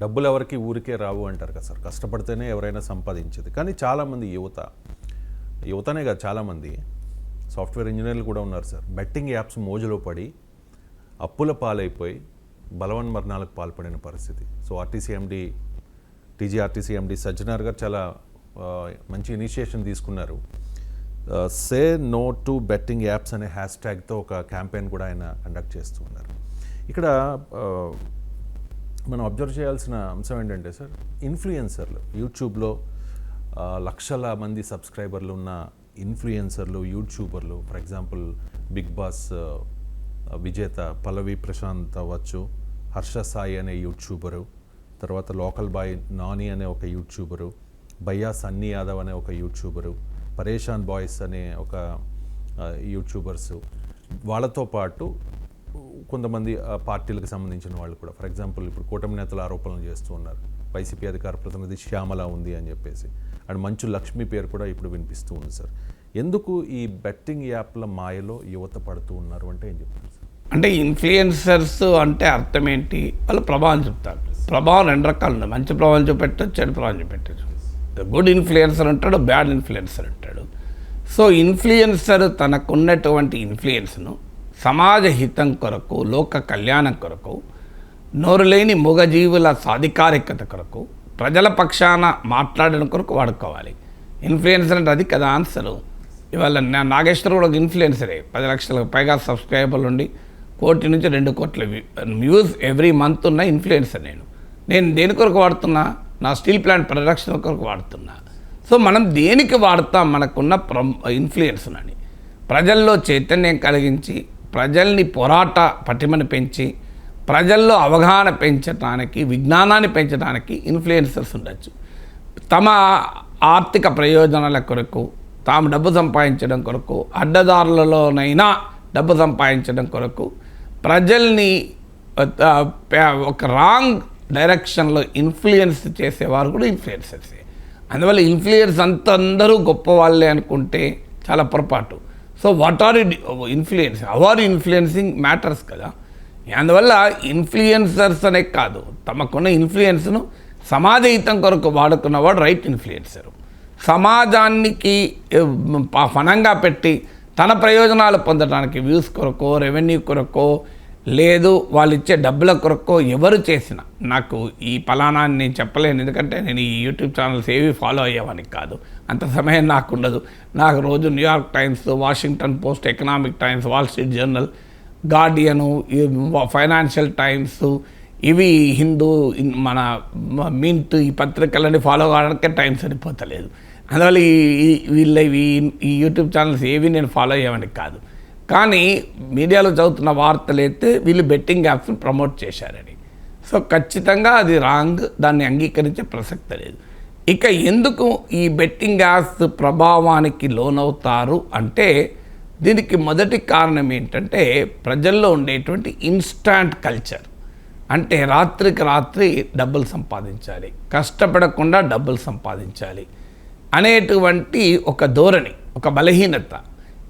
డబ్బులు ఎవరికి ఊరికే రావు అంటారు కదా సార్. కష్టపడితేనే ఎవరైనా సంపాదించేది. కానీ చాలామంది యువత యువతనే కాదు చాలామంది సాఫ్ట్వేర్ ఇంజనీర్లు కూడా ఉన్నారు సార్. బెట్టింగ్ యాప్స్ మోజులో పడి అప్పుల పాలైపోయి బలవన్ మరణాలకు పాల్పడిన పరిస్థితి. So RTC MD TGRTC MD Sajjanar garu చాలా మంచి ఇనిషియేషన్ తీసుకున్నారు. Say no to betting apps అనే హ్యాష్ ట్యాగ్తో ఒక క్యాంపెయిన్ కూడా ఆయన కండక్ట్ చేస్తూ ఉన్నారు. ఇక్కడ మనం అబ్జర్వ్ చేయాల్సిన అంశం ఏంటంటే సార్ ఇన్ఫ్లుయెన్సర్లు యూట్యూబ్లో లక్షల మంది సబ్స్క్రైబర్లు ఉన్న ఇన్ఫ్లుయెన్సర్లు యూట్యూబర్లు ఫర్ ఎగ్జాంపుల్ బిగ్ బాస్ విజేత పల్లవి ప్రశాంత్ అవ్వచ్చు హర్ష సాయి అనే యూట్యూబరు తర్వాత లోకల్ బాయ్ నాని అనే ఒక యూట్యూబరు భయ్యా సన్నీ యాదవ్ అనే ఒక యూట్యూబరు పరేషాన్ బాయ్స్ అనే ఒక యూట్యూబర్సు వాళ్ళతో పాటు కొంతమంది పార్టీలకు సంబంధించిన వాళ్ళు కూడా. ఫర్ ఎగ్జాంపుల్ ఇప్పుడు కూటమి నేతలు ఆరోపణలు చేస్తూ ఉన్నారు. వైసీపీ అధికార ప్రతినిధి శ్యామల ఉంది అని చెప్పేసి. అండ్ మంచు లక్ష్మి పేరు కూడా ఇప్పుడు వినిపిస్తూ ఉంది సార్. ఎందుకు ఈ బెట్టింగ్ యాప్ల మాయలో యువత పడుతూ ఉన్నారు అంటే ఏం చెప్తారు సార్? అంటే ఇన్ఫ్లుయెన్సర్స్ అంటే అర్థం ఏంటి? వాళ్ళు ప్రభావం చెప్తారు. ప్రభావం రెండు రకాలు ఉన్నాయి. మంచి ప్రభావం చూపెట్టచ్చు చెడు ప్రభావం చూపెట్టచ్చు. గుడ్ ఇన్ఫ్లుయెన్సర్ ఉంటాడు బ్యాడ్ ఇన్ఫ్లుయెన్సర్ ఉంటాడు సో ఇన్ఫ్లుయెన్సర్ తనకున్నటువంటి ఇన్ఫ్లుయెన్స్ను సమాజ హితం కొరకు లోక కళ్యాణం కొరకు నోరులేని మూగజీవుల సాధికారికత కొరకు ప్రజల పక్షాన మాట్లాడడం కొరకు వాడుకోవాలి. ఇన్ఫ్లుయెన్సర్ అంటే అది కదా ఆన్సరు ఇవాళ నా నాగేశ్వర్ కూడా ఒక ఇన్ఫ్లుయెన్సరే పది లక్షలకు పైగా సబ్స్క్రైబర్లు ఉండి కోటి నుంచి రెండు కోట్ల వ్యూస్ ఎవ్రీ మంత్ ఉన్న ఇన్ఫ్లుయెన్సర్ నేను. నేను దేని కొరకు వాడుతున్నా? నా స్టీల్ ప్లాంట్ ప్రొడక్షన్ కొరకు వాడుతున్నా. సో మనం దేనికి వాడతాం? మనకున్న ప్ర ఇన్ఫ్లుయెన్స్ అని. ప్రజల్లో చైతన్యం కలిగించి ప్రజల్ని పోరాట పటిమను పెంచి ప్రజల్లో అవగాహన పెంచడానికి విజ్ఞానాన్ని పెంచడానికి ఇన్ఫ్లుయెన్సర్స్ ఉండొచ్చు. తమ ఆర్థిక ప్రయోజనాల కొరకు తాము డబ్బు సంపాదించడం కొరకు అడ్డదారులలోనైనా డబ్బు సంపాదించడం కొరకు ప్రజల్ని ఒక రాంగ్ డైరెక్షన్లో ఇన్ఫ్లుయెన్స్ చేసేవారు కూడా ఇన్ఫ్లుయెన్సర్సే. అందువల్ల ఇన్ఫ్లుయెన్స్ అంత అందరూ గొప్ప వాళ్ళే అనుకుంటే చాలా పొరపాటు. So what are influence our influencing matters కదా? అందువల్ల ఇన్ఫ్లుయెన్సర్స్ అనే కాదు. తమకున్న ఇన్ఫ్లుయెన్స్ను సమాజహితం కొరకు వాడుకున్నవాడు రైట్ ఇన్ఫ్లుయెన్సర్ సమాజానికి ప- ఫనంగా పెట్టి తన ప్రయోజనాలు పొందడానికి వ్యూస్ కొరకో రెవెన్యూ కొరకో లేదు వాళ్ళు ఇచ్చే డబ్బుల కొరకు ఎవరు చేసినా. నాకు ఈ ఫలానా నేను చెప్పలేను. ఎందుకంటే నేను ఈ యూట్యూబ్ ఛానల్స్ ఏవి ఫాలో అయ్యేవానికి కాదు. అంత సమయం నాకు ఉండదు నాకు రోజు New York Times Washington Post Economic Times Wall Street Journal Guardian Financial Times ఇవి హిందూ మన మింట్ ఈ పత్రికలని ఫాలో కావడానికే టైం సరిపోతలేదు. అందువల్ల ఈ వీళ్ళ ఈ- యూట్యూబ్ ఛానల్స్ ఏవి నేను ఫాలో అయ్యేవానికి కాదు. కానీ మీడియాలో చదువుతున్న వార్తలు అయితే వీళ్ళు బెట్టింగ్ యాప్స్ని ప్రమోట్ చేశారని. సో ఖచ్చితంగా అది రాంగ్ దాన్ని అంగీకరించే ప్రసక్తి లేదు. ఇక ఎందుకు ఈ బెట్టింగ్ యాప్స్ ప్రభావానికి లోనవుతారు అంటే దీనికి మొదటి కారణం ఏంటంటే ప్రజల్లో ఉండేటువంటి ఇన్స్టాంట్ కల్చర్. అంటే రాత్రికి రాత్రి డబ్బులు సంపాదించాలి కష్టపడకుండా డబ్బులు సంపాదించాలి అనేటువంటి ఒక ధోరణి ఒక బలహీనత.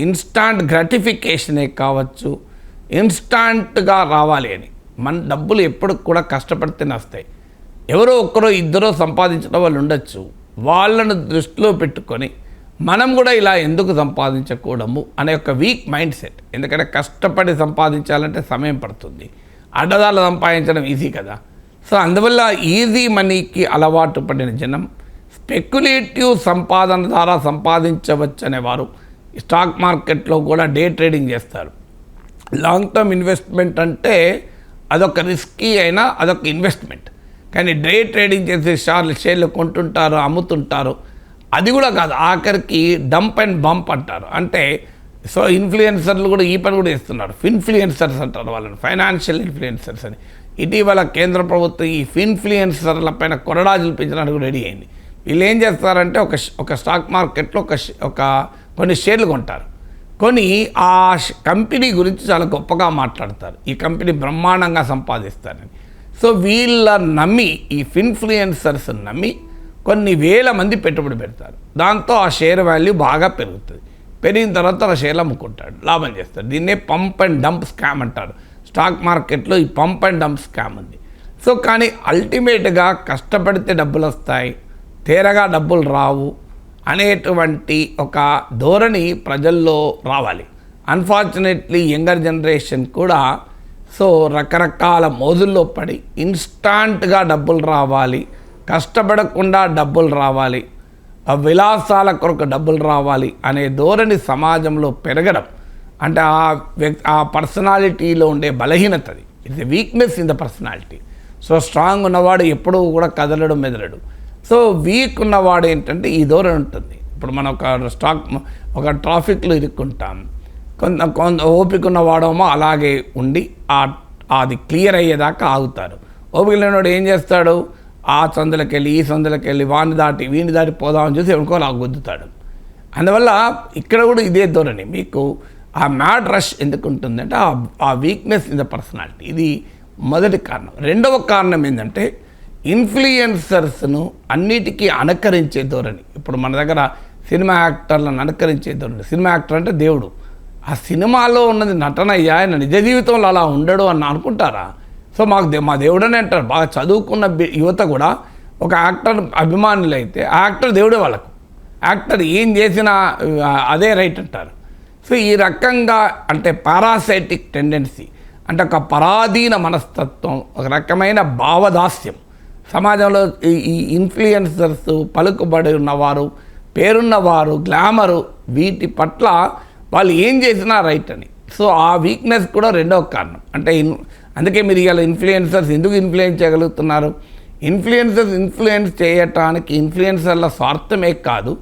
ఇన్స్టాంట్ గ్రాటిఫికేషనే కావచ్చు. ఇన్స్టాంట్గా రావాలి అని. మన డబ్బులు ఎప్పుడు కూడా కష్టపడితేనే వస్తాయి ఎవరో ఒక్కరో ఇద్దరో సంపాదించిన వాళ్ళు ఉండొచ్చు. వాళ్ళను దృష్టిలో పెట్టుకొని మనం కూడా ఇలా ఎందుకు సంపాదించకూడము అనే ఒక వీక్ మైండ్ సెట్ ఎందుకంటే కష్టపడి సంపాదించాలంటే సమయం పడుతుంది. అడ్డదారులు సంపాదించడం ఈజీ కదా. సో అందువల్ల ఈజీ మనీకి అలవాటు పడిన జనం స్పెక్యులేటివ్ సంపాదన ద్వారా సంపాదించవచ్చు అనేవారు స్టాక్ మార్కెట్లో కూడా డే ట్రేడింగ్ చేస్తారు. లాంగ్ టర్మ్ ఇన్వెస్ట్మెంట్ అంటే అదొక రిస్కీ అయినా అదొక ఇన్వెస్ట్మెంట్. కానీ డే ట్రేడింగ్ చేసే షార్లు షేర్లు కొంటుంటారు అమ్ముతుంటారు. అది కూడా కాదు ఆఖరికి డంప్ అండ్ బంప్ అంటారు. అంటే సో ఇన్ఫ్లుయెన్సర్లు కూడా ఈ పని కూడా ఇస్తున్నారు ఫిన్ఫ్లుయెన్సర్స్ అంటారు వాళ్ళని ఫైనాన్షియల్ ఇన్ఫ్లుయెన్సర్స్ అని. ఇటీవల కేంద్ర ప్రభుత్వం ఈ ఫిన్ఫ్లుయెన్సర్ల పైన కొరడా చూపించడానికి రెడీ అయింది. వీళ్ళు ఏం చేస్తారంటే ఒక ఒక స్టాక్ మార్కెట్లో ఒక ఒక కొన్ని షేర్లు కొంటారు. కొని ఆ కంపెనీ గురించి చాలా గొప్పగా మాట్లాడతారు. ఈ కంపెనీ బ్రహ్మాండంగా సంపాదిస్తారని. సో వీళ్ళ నమ్మి ఈ ఇన్ఫ్లుయెన్సర్స్ నమ్మి కొన్ని వేల మంది పెట్టుబడి పెడతారు. దాంతో ఆ షేర్ వాల్యూ బాగా పెరుగుతుంది. పెరిగిన తర్వాత ఆ షేర్లు అమ్ముకుంటాడు. లాభం చేస్తాడు. దీన్నే పంప్ అండ్ డంప్ స్కామ్ అంటారు. స్టాక్ మార్కెట్లో ఈ పంప్ అండ్ డంప్ స్కామ్ ఉంది. సో కానీ అల్టిమేట్గా కష్టపడితే డబ్బులు వస్తాయి. తేరగా డబ్బులు రావు. అనేటువంటి ఒక ధోరణి ప్రజల్లో రావాలి. అన్ఫార్చునేట్లీ యంగర్ జనరేషన్ కూడా సో రకరకాల మోజుల్లో పడి ఇన్స్టాంట్గా డబ్బులు రావాలి. కష్టపడకుండా డబ్బులు రావాలి. ఆ విలాసాల కొరకు డబ్బులు రావాలి అనే ధోరణి సమాజంలో పెరగడం అంటే ఆ వ్యక్తి ఆ పర్సనాలిటీలో ఉండే బలహీనత అది it's a weakness in the personality so strong ఉన్నవాడు ఎప్పుడూ కూడా కదలడు మెదలడు. సో వీక్ ఉన్నవాడు ఏంటంటే ఈ ధోరణి ఉంటుంది. ఇప్పుడు మనం ఒక స్టాక్ ఒక ట్రాఫిక్లో ఇరుక్కుంటాం. కొంత కొంత ఓపిక ఉన్నవాడేమో అలాగే ఉండి ఆ అది క్లియర్ అయ్యేదాకా ఆగుతారు. ఓపిక లేనివాడు ఏం చేస్తాడు? ఆ సందులకు వెళ్ళి ఈ సందులకు వెళ్ళి వాణ్ణి దాటి వీడిని దాటి పోదామని చూసి ఎవరికో అలా గుద్దుతాడు. అందువల్ల ఇక్కడ కూడా ఇదే ధోరణి. మీకు ఆ మ్యాడ్ రష్ ఎందుకు ఉంటుందంటే ఆ ఆ వీక్నెస్ ఇన్ ద పర్సనాలిటీ. ఇది మొదటి కారణం. రెండవ కారణం ఏంటంటే ఇన్ఫ్లుయెన్సర్స్ను అన్నిటికీ అనుకరించే ధోరణి. ఇప్పుడు మన దగ్గర సినిమా యాక్టర్లను అనుకరించే ధోరణి. సినిమా యాక్టర్ అంటే దేవుడు. ఆ సినిమాలో ఉన్నది నటనయ్యా ఆయన నిజ జీవితంలో అలా ఉండడు అని అనుకుంటారా? సో మాకు దే- మా దేవుడని అంటారు. బాగా చదువుకున్న యువత కూడా ఒక యాక్టర్ అభిమానులు అయితే ఆ యాక్టర్ దేవుడే వాళ్ళకు. యాక్టర్ ఏం చేసినా అదే రైట్ అంటారు. సో ఈ రకంగా అంటే పారాసైటిక్ టెండెన్సీ అంటే ఒక పరాధీన మనస్తత్వం ఒక రకమైన భావదాస్యం. సమాజంలో ఈ ఈ ఇన్ఫ్లుయెన్సర్స్ పలుకుబడి ఉన్నవారు పేరున్నవారు గ్లామరు వీటి పట్ల వాళ్ళు ఏం చేసినా రైట్ అని. సో ఆ వీక్నెస్ కూడా రెండవ కారణం. అంటే ఇన్ అందుకే మీరు ఇవాళ ఇన్ఫ్లుయెన్సర్స్ ఎందుకు ఇన్ఫ్లుయెన్స్ చేయగలుగుతున్నారు? ఇన్ఫ్లుయెన్సర్స్ ఇన్ఫ్లుయెన్స్ చేయటానికి ఇన్ఫ్లుయెన్సర్ల స్వార్థమే కాదు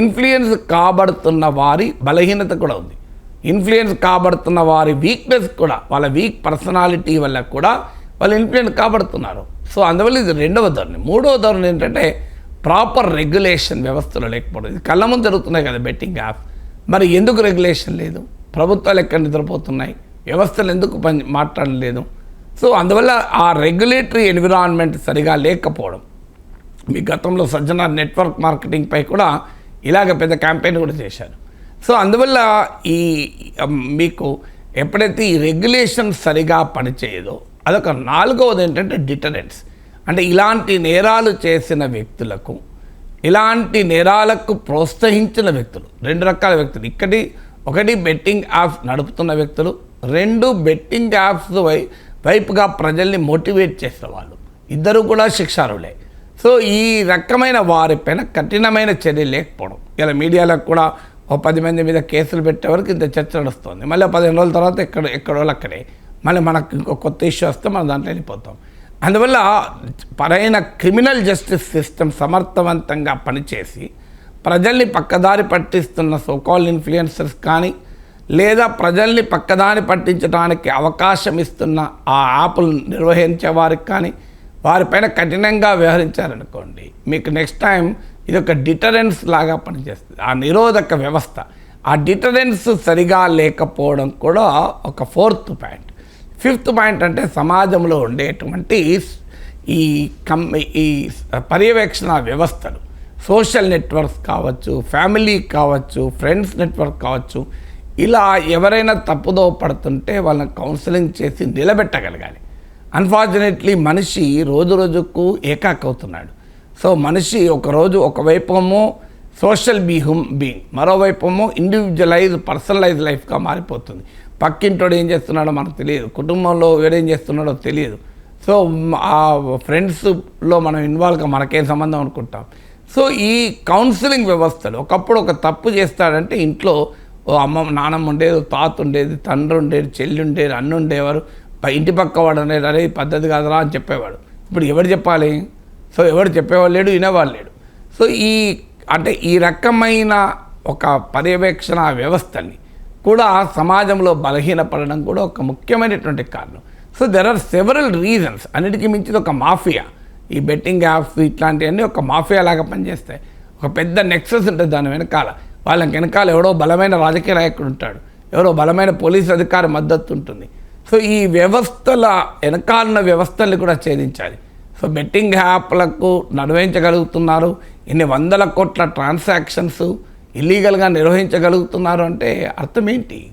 ఇన్ఫ్లుయెన్స్ కాబడుతున్న వారి బలహీనత కూడా ఉంది. ఇన్ఫ్లుయెన్స్ కాబడుతున్న వారి వీక్నెస్ కూడా వాళ్ళ వీక్ పర్సనాలిటీ వల్ల కూడా వాళ్ళు ఇన్ఫ్లుయెన్స్ కాబడుతున్నారు. సో అందువల్ల ఇది రెండవ ధోరణి. మూడవ ధోరణి ఏంటంటే ప్రాపర్ రెగ్యులేషన్ వ్యవస్థలు లేకపోవడం. ఇది కళ్ళ ముందు జరుగుతున్నాయి కదా బెట్టింగ్ యాప్ మరి ఎందుకు రెగ్యులేషన్ లేదు? ప్రభుత్వాలు ఎక్కడ నిద్రపోతున్నాయి? వ్యవస్థలు ఎందుకు పని మాట్లాడలేదు సో అందువల్ల ఆ రెగ్యులేటరీ ఎన్విరాన్మెంట్ సరిగా లేకపోవడం. మీ గతంలో సజ్జన నెట్వర్క్ మార్కెటింగ్ పై కూడా ఇలాగ పెద్ద క్యాంపెయిన్ కూడా చేశారు. సో అందువల్ల ఈ మీకు ఎప్పుడైతే ఈ రెగ్యులేషన్ సరిగా పనిచేయదో అదొక నాలుగవది ఏంటంటే డిటరెన్స్ అంటే ఇలాంటి నేరాలు చేసిన వ్యక్తులకు ఇలాంటి నేరాలకు ప్రోత్సహించిన వ్యక్తులు రెండు రకాల వ్యక్తులు. ఇక్కడి ఒకటి బెట్టింగ్ యాప్స్ నడుపుతున్న వ్యక్తులు రెండు బెట్టింగ్ యాప్స్ వై వైపుగా ప్రజల్ని మోటివేట్ చేసిన వాళ్ళు. ఇద్దరు కూడా శిక్షారులే సో ఈ రకమైన వారిపైన కఠినమైన చర్య లేకపోవడం. ఇలా మీడియాలో కూడా ఓ పది మంది మీద కేసులు పెట్టే వరకు ఇంత చర్చ నడుస్తుంది. మళ్ళీ పదిహేను రోజుల తర్వాత ఎక్కడ ఎక్కడోళ్ళు అక్కడే మళ్ళీ మనకు ఇంకో కొత్త ఇష్యూ వస్తే మనం దాంట్లో వెళ్ళిపోతాం. అందువల్ల పరైన క్రిమినల్ జస్టిస్ సిస్టమ్ సమర్థవంతంగా పనిచేసి ప్రజల్ని పక్కదారి పట్టిస్తున్న సోకాల్ ఇన్ఫ్లుయెన్సర్స్ కానీ లేదా ప్రజల్ని పక్కదారి పట్టించడానికి అవకాశం ఇస్తున్న ఆ యాప్లు నిర్వహించే వారికి కానీ వారిపైన కఠినంగా వ్యవహరించారనుకోండి మీకు నెక్స్ట్ టైం ఇది ఒక డిటరెన్స్ లాగా పనిచేస్తుంది. ఆ నిరోధక వ్యవస్థ. ఆ డిటరెన్స్ సరిగా లేకపోవడం కూడా ఒక ఫోర్త్ పాయింట్ ఫిఫ్త్ పాయింట్ అంటే సమాజంలో ఉండేటువంటి ఈ కమ్ ఈ పర్యవేక్షణ వ్యవస్థలు. సోషల్ నెట్వర్క్స్ కావచ్చు ఫ్యామిలీ కావచ్చు ఫ్రెండ్స్ నెట్వర్క్ కావచ్చు. ఇలా ఎవరైనా తప్పుదో పడుతుంటే వాళ్ళని కౌన్సిలింగ్ చేసి నిలబెట్టగలగాలి. అన్ఫార్చునేట్లీ మనిషి రోజు రోజుకు ఏకాకవుతున్నాడు సో మనిషి ఒకరోజు ఒకవైపేమో సోషల్ బీహుమ్ బీయింగ్ మరోవైపేమో ఇండివిజువలైజ్ పర్సనలైజ్ లైఫ్గా మారిపోతుంది. పక్కింటోడు ఏం చేస్తున్నాడో మనకు తెలియదు. కుటుంబంలో వేడేం చేస్తున్నాడో తెలియదు. సో ఆ ఫ్రెండ్స్లో మనం ఇన్వాల్వ్గా మనకేం సంబంధం అనుకుంటాం. సో ఈ కౌన్సిలింగ్ వ్యవస్థలు ఒకప్పుడు ఒక తప్పు చేస్తాడంటే ఇంట్లో ఓ అమ్మ నాన్నమ్మ ఉండేది తాత ఉండేది తండ్రి ఉండేది చెల్లి ఉండేది అన్న ఉండేవారు. ఇంటి పక్క వాడు అనేది అరే పద్ధతి కాదురా అని చెప్పేవాడు. ఇప్పుడు ఎవరు చెప్పాలి? సో ఎవరు చెప్పేవాళ్ళు లేడు వినేవాళ్ళు లేడు. సో ఈ అంటే ఈ రకమైన ఒక పర్యవేక్షణ వ్యవస్థని కూడా సమాజంలో బలహీనపడడం కూడా ఒక ముఖ్యమైనటువంటి కారణం. So there are several reasons అన్నిటికీ మించింది ఒక మాఫియా. ఈ బెట్టింగ్ యాప్స్ ఇట్లాంటివన్నీ ఒక మాఫియా లాగా పనిచేస్తాయి. ఒక పెద్ద నెక్సెస్ ఉంటుంది దాని వెనకాల. వాళ్ళకి వెనకాల ఎవడో బలమైన రాజకీయ నాయకుడు ఉంటాడు. ఎవరో బలమైన పోలీస్ అధికారి మద్దతు ఉంటుంది. సో ఈ వ్యవస్థల వెనకాలన్న వ్యవస్థల్ని కూడా ఛేదించాలి. సో బెట్టింగ్ యాప్లకు నిర్వహించగలుగుతున్నారు ఇన్ని వందల కోట్ల ట్రాన్సాక్షన్స్ ఇల్లీగల్గా నిర్వహించగలుగుతున్నారు అంటే అర్థం ఏంటి?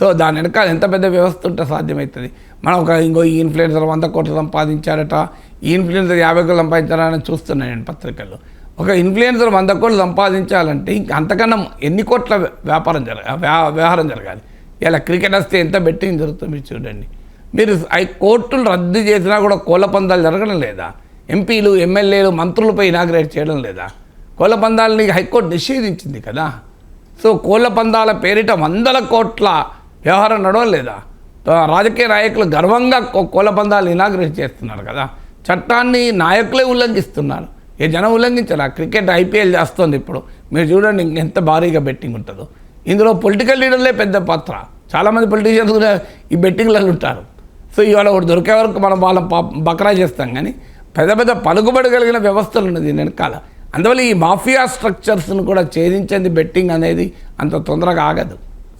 సో దాని వెనకాల ఎంత పెద్ద వ్యవస్థ ఉంటే సాధ్యమవుతుంది. మనం ఒక ఇంకో ఈ ఇన్ఫ్లుయెన్సర్ వంద కోట్లు సంపాదించారట ఈ ఇన్ఫ్లుయెన్సర్ యాభై కోట్లు సంపాదించారని చూస్తున్నాను నేను పత్రికల్లో. ఒక ఇన్ఫ్లుయెన్సర్ వంద కోట్లు సంపాదించాలంటే ఇంక అంతకన్నా ఎన్ని కోట్ల వ్యాపారం జరగ వ్యవహారం జరగాలి? ఇలా క్రికెట్ వస్తే ఎంత బెట్టింగ్ జరుగుతుంది మీరు చూడండి. మీరు ఐ కోర్టులు రద్దు చేసినా కూడా కోళ్ళ పందాలు జరగడం లేదా? ఎంపీలు ఎమ్మెల్యేలు మంత్రులపై ఇనాగ్రేట్ చేయడం లేదా? కోళ్ళ పందాలని హైకోర్టు నిషేధించింది కదా. సో కోళ్ళ పందాల పేరిట వందల కోట్ల వ్యవహారం నడవలేదా లేదా? రాజకీయ నాయకులు గర్వంగా కో- కోళ్ళ పందాలు ఇనాగ్రేట్ చేస్తున్నారు కదా. చట్టాన్ని నాయకులే ఉల్లంఘిస్తున్నారు. ఏ జనం ఉల్లంఘించరా. క్రికెట్ ఐపీఎల్ చేస్తుంది ఇప్పుడు. మీరు చూడండి ఎంత భారీగా బెట్టింగ్ ఉంటుందో. ఇందులో పొలిటికల్ లీడర్లే పెద్ద పాత్ర. చాలామంది పొలిటీషియన్స్ కూడా ఈ బెట్టింగ్లలో ఉంటారు. సో ఇవాళ ఒకటి దొరికే వరకు మనం వాళ్ళ బకరా చేస్తాం కానీ పెద్ద పెద్ద పలుకుబడి కలిగిన వ్యవస్థలు ఉన్నది దీని వెనకాల. అందువల్ల ఈ మాఫియా స్ట్రక్చర్స్ను కూడా ఛేదించేది బెట్టింగ్ అనేది అంత తొందరగా ఆగదు.